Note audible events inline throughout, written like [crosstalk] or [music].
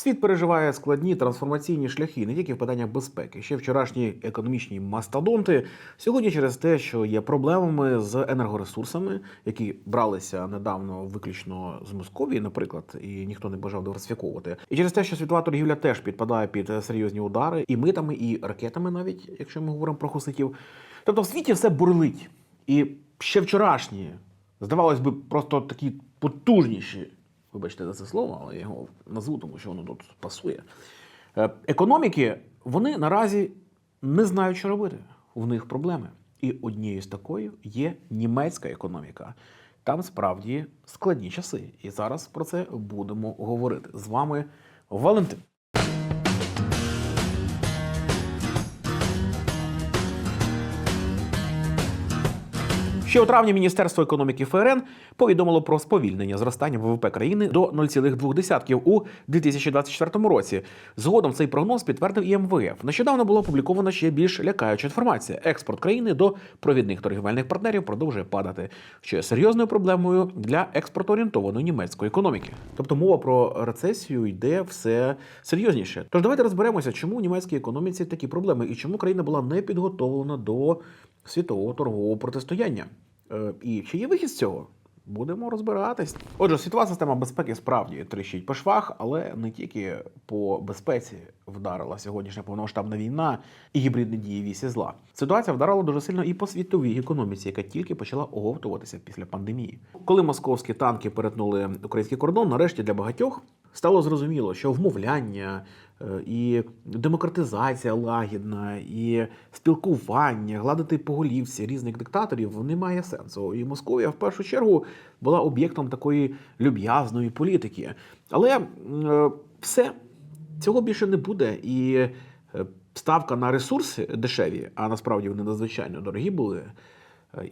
Світ переживає складні трансформаційні шляхи не тільки в питаннях безпеки. Ще вчорашні економічні мастодонти сьогодні через те, що є проблемами з енергоресурсами, які бралися недавно виключно з Московії, наприклад, і ніхто не бажав диверсифіковувати. І через те, що світова торгівля теж підпадає під серйозні удари і митами, і ракетами, навіть якщо ми говоримо про хуситів. Тобто в світі все бурлить. І ще вчорашні, здавалось би, просто такі потужніші вибачте за це слово, але я його назву, тому що воно тут пасує. Е, Економіки вони наразі не знають, що робити. В них проблеми. І однією з такою є німецька економіка. Там справді складні часи. І зараз про це будемо говорити. З вами Валентин. Ще у травні Міністерство економіки ФРН повідомило про сповільнення зростання ВВП країни до 0,2 у 2024 році. Згодом цей прогноз підтвердив і МВФ. Нещодавно була опублікована ще більш лякаюча інформація. Експорт країни до провідних торгівельних партнерів продовжує падати, що є серйозною проблемою для експортоорієнтованої німецької економіки. Тобто мова про рецесію йде все серйозніше. Тож давайте розберемося, чому у німецькій економіці такі проблеми і чому країна була не підготовлена до світового торгового протистояння. Е, І чи є вихід з цього? Будемо розбиратись. Отже, світова система безпеки справді тріщить по швах, але не тільки по безпеці вдарила сьогоднішня повномасштабна війна і гібридні дії вісі зла. Ситуація вдарила дуже сильно і по світовій економіці, яка тільки почала оговтуватися після пандемії. Коли московські танки перетнули український кордон, нарешті для багатьох стало зрозуміло, що вмовляння і демократизація лагідна, і спілкування, гладити по голівці різних диктаторів не має сенсу. І Московія в першу чергу була об'єктом такої люб'язної політики. Але е, все цього більше не буде. І е, ставка на ресурси дешеві, а насправді вони надзвичайно дорогі були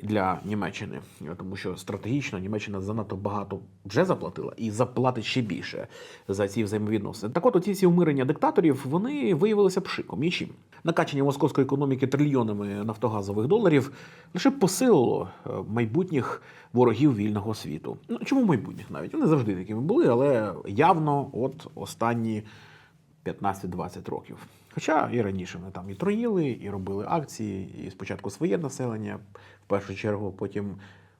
для Німеччини, е, тому що стратегічно Німеччина занадто багато вже заплатила і заплатить ще більше за ці взаємовідносини. Так от оці всі умирення диктаторів вони виявилися пшиком нічим. Накачання московської економіки трильйонами нафтогазових доларів лише посилило е, майбутніх ворогів вільного світу. Ну чому майбутніх навіть? Вони завжди такими були, але явно от останні 15-20 років. Хоча і раніше вони там і троїли, і робили акції, і спочатку своє населення, в першу чергу, потім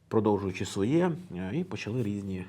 продовжуючи своє, е, і почали різні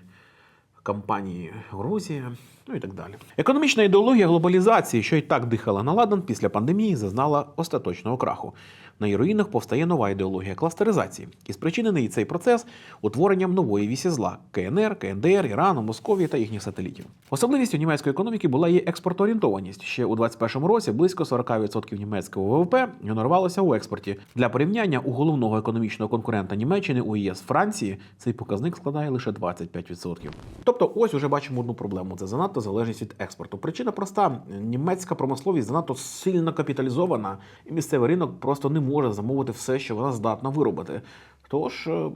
кампанії Грузія, ну і так далі. Економічна ідеологія глобалізації, що й так дихала на ладан після пандемії, зазнала остаточного краху. На її руїнах повстає нова ідеологія кластеризації, і спричинений цей процес утворенням нової вісі зла КНР, КНДР, Ірану, Московії та їхніх сателітів. Особливістю німецької економіки була її експортоорієнтованість. Ще у 2021 році близько 40% німецького ВВП генерувалося у експорті. Для порівняння у головного економічного конкурента Німеччини у ЄС Франції цей показник складає лише 25%. Тобто, ось уже бачимо одну проблему: це занадто залежність від експорту. Причина проста: німецька промисловість занадто сильно капіталізована, і місцевий ринок просто не може замовити все, що вона здатна виробити. Тож е,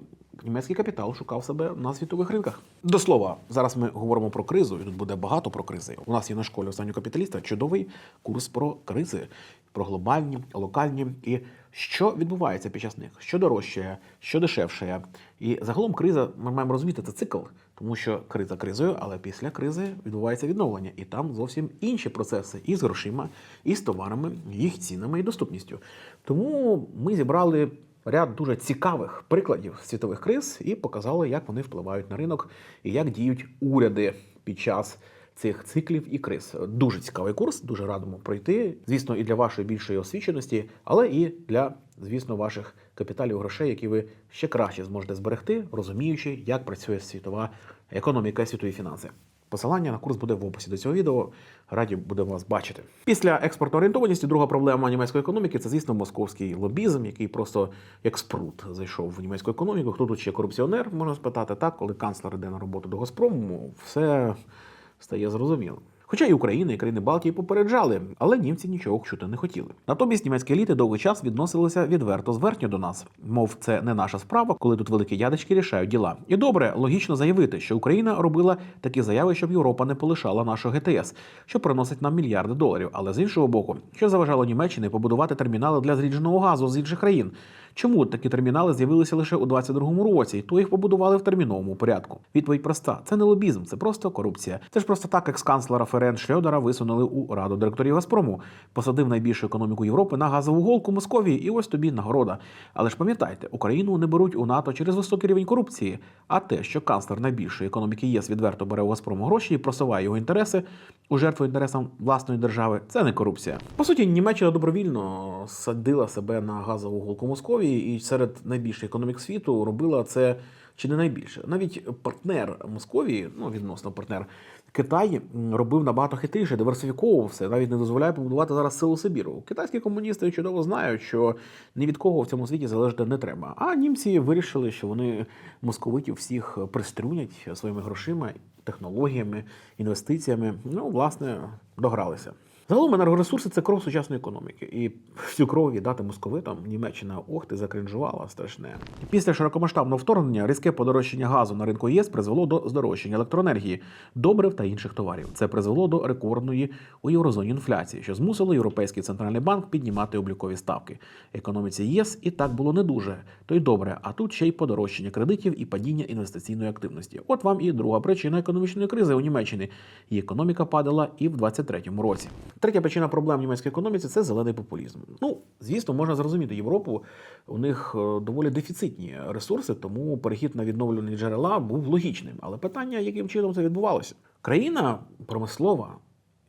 німецький капітал шукав себе на світових ринках. До слова, зараз ми говоримо про кризу, і тут буде багато про кризи. У нас є на школі останнього капіталіста чудовий курс про кризи, про глобальні, локальні і що відбувається під час них, що дорожчає, що дешевше. І загалом криза ми маємо розуміти це цикл, тому що криза кризою, але після кризи відбувається відновлення, і там зовсім інші процеси і з грошима, і з товарами, їх цінами і доступністю. Тому ми зібрали ряд дуже цікавих прикладів світових криз і показали, як вони впливають на ринок і як діють уряди під час цих циклів і криз. Дуже цікавий курс, дуже радимо пройти. Звісно, і для вашої більшої освіченості, але і для, звісно, ваших капіталів грошей, які ви ще краще зможете зберегти, розуміючи, як працює світова економіка світові фінанси. Посилання на курс буде в описі до цього відео. Раді будемо вас бачити. Після експортоорієнтованості друга проблема німецької економіки це, звісно, московський лобізм, який просто як спрут зайшов в німецьку економіку. Хто тут ще корупціонер, можна спитати так, коли канцлер йде на роботу до Газпрому, все стає зрозумілим. Хоча і Україна, і країни Балтії попереджали, але німці нічого чути не хотіли. Натомість німецькі еліти довгий час відносилися відверто зверхньо до нас. Мов, це не наша справа, коли тут великі дядечки рішають діла. І добре, логічно заявити, що Україна робила такі заяви, щоб Європа не полишала нашого ГТС, що приносить нам мільярди доларів. Але з іншого боку, що заважало Німеччині побудувати термінали для зрідженого газу з інших країн. Чому такі термінали з'явилися лише у 22-му році, і то їх побудували в терміновому порядку? Відповідь проста: це не лобізм, це просто корупція. Це ж просто так, екс-канцлера Ферен Шльодера висунули у раду директорів Газпрому, посадив найбільшу економіку Європи на газову голку Московії, і ось тобі нагорода. Але ж пам'ятайте, Україну не беруть у НАТО через високий рівень корупції. А те, що канцлер найбільшої економіки ЄС відверто бере у Газпрому гроші і просуває його інтереси у жертву інтересам власної держави, це не корупція. По суті, Німеччина добровільно садила себе на газову голку Московії і серед найбільших економік світу робила це чи не найбільше. Навіть партнер Московії, ну відносно партнер Китай, робив набагато хитріше, диверсифіковував все, навіть не дозволяє побудувати зараз силу Сибіру. Китайські комуністи чудово знають, що ні від кого в цьому світі залежати не треба. А німці вирішили, що вони московитів всіх приструнять своїми грошима, технологіями, інвестиціями. Ну, власне, догралися. Загалом енергоресурси це кров сучасної економіки. І всю кров віддати московитам Німеччина ох ти закринжувала страшне. Після широкомасштабного вторгнення різке подорожчання газу на ринку ЄС призвело до здорожчання електроенергії, добрив та інших товарів. Це призвело до рекордної у єврозоні інфляції, що змусило Європейський центральний банк піднімати облікові ставки. Економіці ЄС і так було не дуже, то й добре. А тут ще й подорожчання кредитів і падіння інвестиційної активності. От вам і друга причина економічної кризи у Німеччині. Її економіка падала і в 23-му році. Третя причина проблем в німецькій економіці це зелений популізм. Ну, звісно, можна зрозуміти Європу. У них е, доволі дефіцитні ресурси, тому перехід на відновлювані джерела був логічним. Але питання, яким чином це відбувалося? Країна промислова.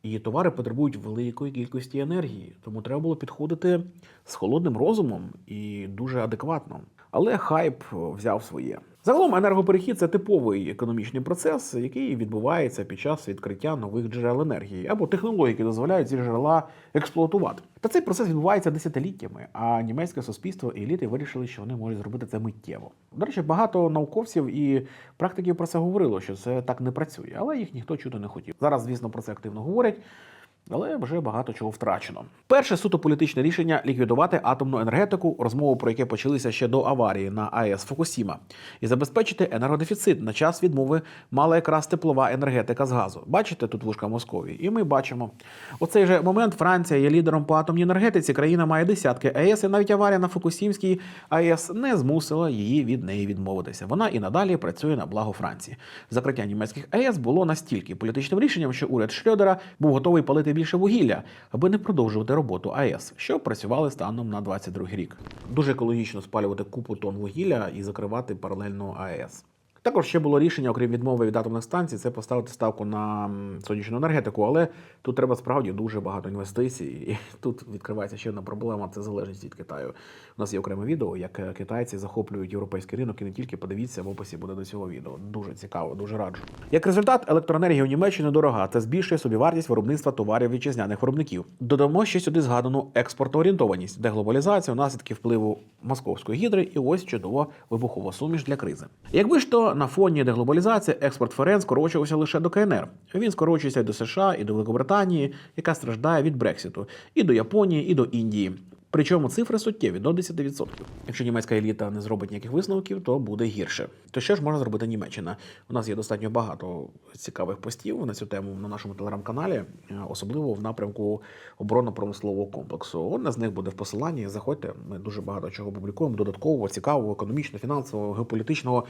Її товари потребують великої кількості енергії, тому треба було підходити з холодним розумом і дуже адекватно. Але хайп взяв своє. Загалом енергоперехід це типовий економічний процес, який відбувається під час відкриття нових джерел енергії або технологій, які дозволяють ці джерела експлуатувати. Та цей процес відбувається десятиліттями. А німецьке суспільство і еліти вирішили, що вони можуть зробити це миттєво. До речі, багато науковців і практиків про це говорило, що це так не працює, але їх ніхто чути не хотів. Зараз, звісно, про це активно говорять. Але вже багато чого втрачено. Перше суто політичне рішення ліквідувати атомну енергетику, розмови про яке почалися ще до аварії на АЕС Фукусіма, і забезпечити енергодефіцит на час відмови мала якраз теплова енергетика з газу. Бачите тут вушка Московії, і ми бачимо. У цей же момент Франція є лідером по атомній енергетиці. Країна має десятки АЕС, і навіть аварія на Фукусімській АЕС не змусила її від неї відмовитися. Вона і надалі працює на благо Франції. Закриття німецьких АЕС було настільки політичним рішенням, що уряд Шльодера був готовий палити більше вугілля, аби не продовжувати роботу АЕС, що працювали станом на 22 рік. Дуже екологічно спалювати купу тонн вугілля і закривати паралельно АЕС. Також ще було рішення, окрім відмови від атомних станцій, це поставити ставку на сонячну енергетику, але тут треба справді дуже багато інвестицій. І [laughs] тут відкривається ще одна проблема це залежність від Китаю. У нас є окреме відео, як е, китайці захоплюють європейський ринок і не тільки подивіться в описі буде до цього відео. Дуже цікаво, дуже раджу. Як результат, електроенергія у Німеччині дорога та збільшує собівартість виробництва товарів вітчизняних виробників. Додамо ще сюди згадану експортоорієнтованість, деглобалізацію, наслідки впливу московської гідри, і ось чудова вибухова суміш для кризи. Якби ж то на фоні деглобалізації експорт ФРН скорочувався лише до КНР. Він скорочується і до США, і до Великобританії, яка страждає від Брекситу, і до Японії, і до Індії. Причому цифри суттєві до 10%. Якщо німецька еліта не зробить ніяких висновків, то буде гірше. То що ж можна зробити Німеччина? У нас є достатньо багато цікавих постів на цю тему на нашому телеграм-каналі, особливо в напрямку оборонно-промислового комплексу. Одне з них буде в посиланні. Заходьте, ми дуже багато чого публікуємо, додаткового, цікавого, економічно, фінансового, геополітичного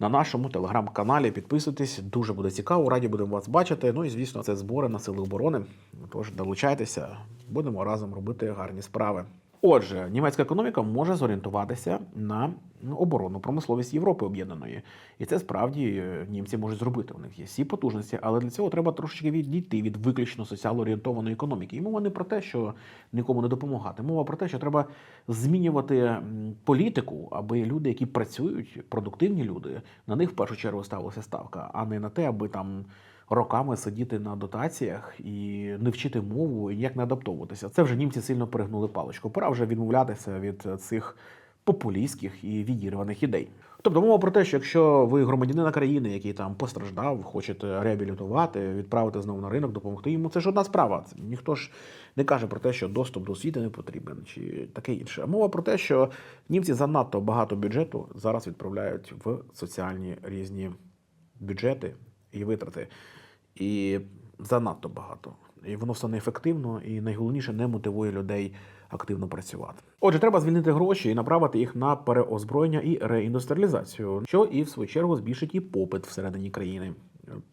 на нашому телеграм-каналі. Підписуйтесь, дуже буде цікаво. Раді будемо вас бачити. Ну і звісно, це збори на сили оборони. Тож долучайтеся, будемо разом робити гарні справи. Отже, німецька економіка може зорієнтуватися на ну, оборонну промисловість Європи об'єднаної, і це справді е, німці можуть зробити. У них є всі потужності, але для цього треба трошечки відійти від виключно соціально орієнтованої економіки. І мова не про те, що нікому не допомагати. Мова про те, що треба змінювати політику, аби люди, які працюють, продуктивні люди, на них в першу чергу ставилася ставка, а не на те, аби там роками сидіти на дотаціях і не вчити мову і ніяк не адаптовуватися. Це вже німці сильно перегнули паличку. Пора вже відмовлятися від цих популістських і відірваних ідей. Тобто мова про те, що якщо ви громадянина країни, який там постраждав, хочете реабілітувати, відправити знову на ринок, допомогти йому, це ж одна справа. Ніхто ж не каже про те, що доступ до освіти не потрібен, чи таке інше. Мова про те, що німці занадто багато бюджету зараз відправляють в соціальні різні бюджети і витрати. І занадто багато. і воно все неефективно і найголовніше не мотивує людей активно працювати. Отже, треба звільнити гроші і направити їх на переозброєння і реіндустріалізацію, що і в свою чергу збільшить і попит всередині країни.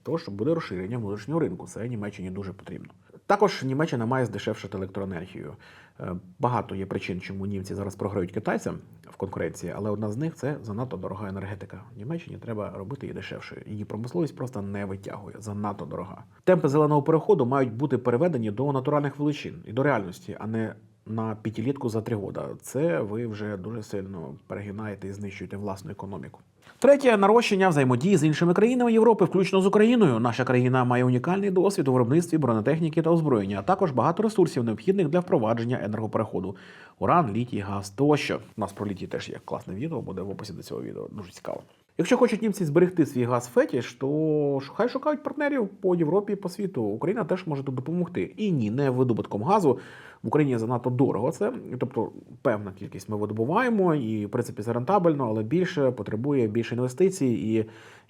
Тож буде розширення внутрішнього ринку. Це Німеччині дуже потрібно. Також Німеччина має здешевшити електроенергію. Е, Багато є причин, чому німці зараз програють китайцям в конкуренції, але одна з них це занадто дорога енергетика. Німеччині треба робити її дешевшою. Її промисловість просто не витягує. Занадто дорога. Темпи зеленого переходу мають бути переведені до натуральних величин і до реальності, а не на п'ятилітку за три года. Це ви вже дуже сильно перегинаєте і знищуєте власну економіку. Третє нарощення взаємодії з іншими країнами Європи, включно з Україною. Наша країна має унікальний досвід у виробництві бронетехніки та озброєння, а також багато ресурсів, необхідних для впровадження енергопереходу: уран, літій, газ тощо. У нас про літій теж є класне відео, буде в описі до цього відео. Дуже цікаво. Якщо хочуть німці зберегти свій газ фетіш, то хай шукають партнерів по Європі по світу. Україна теж може тут допомогти. І ні, не видобутком газу. В Україні занадто дорого це. Тобто певна кількість ми видобуваємо, і в принципі це рентабельно, але більше потребує більше інвестицій. І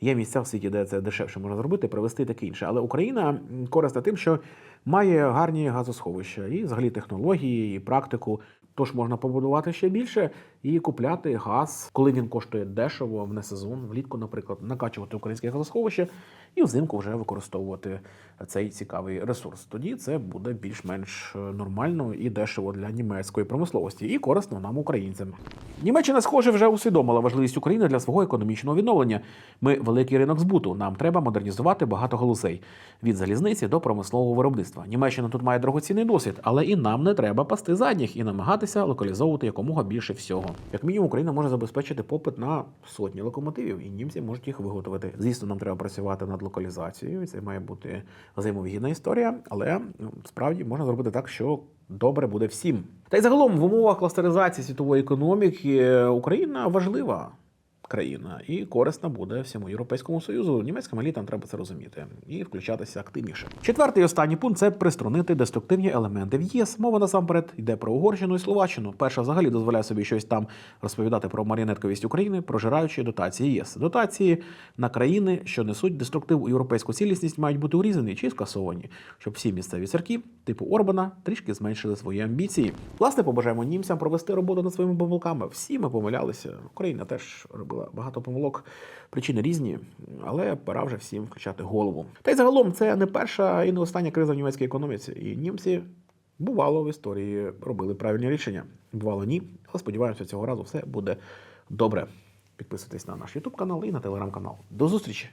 є місця в світі, де це дешевше можна зробити, привести таке інше. Але Україна м, корисна тим, що має гарні газосховища і взагалі технології, і практику. Тож можна побудувати ще більше і купляти газ, коли він коштує дешево в несезон, влітку, наприклад, накачувати українське газосховище і взимку вже використовувати цей цікавий ресурс. Тоді це буде більш-менш е, нормально і дешево для німецької промисловості, і корисно нам, українцям. Німеччина, схоже, вже усвідомила важливість України для свого економічного відновлення. Ми великий ринок збуту. Нам треба модернізувати багато галузей від залізниці до промислового виробництва. Німеччина тут має дорогоцінний досвід, але і нам не треба пасти задніх і намагатися локалізовувати якомога більше всього. Як мінімум, Україна може забезпечити попит на сотні локомотивів, і німці можуть їх виготовити. Звісно, нам треба працювати над локалізацією. Це має бути взаємовигідна історія, але ну, справді можна зробити так, що добре буде всім. Та й загалом в умовах кластеризації світової економіки е, Україна важлива країна і корисна буде всьому європейському союзу. Німецьким елітам треба це розуміти і включатися активніше. Четвертий і останній пункт це приструнити деструктивні елементи в ЄС. Мова насамперед йде про Угорщину і Словаччину. Перша взагалі дозволяє собі щось там розповідати про маріонетковість України, прожираючи дотації ЄС. Дотації на країни, що несуть деструктив у європейську цілісність, мають бути урізані чи скасовані, щоб всі місцеві церкви, типу Орбана, трішки зменшили свої амбіції. Власне, побажаємо німцям провести роботу над своїми помилками. Всі ми помилялися. Україна теж робила багато помилок. Причини різні, але пора вже всім включати голову. Та й загалом це не перша і не остання криза в німецькій економіці. І німці бувало в історії робили правильні рішення. Бувало ні, але сподіваємося, цього разу все буде добре. Підписуйтесь на наш YouTube канал і на телеграм канал. До зустрічі!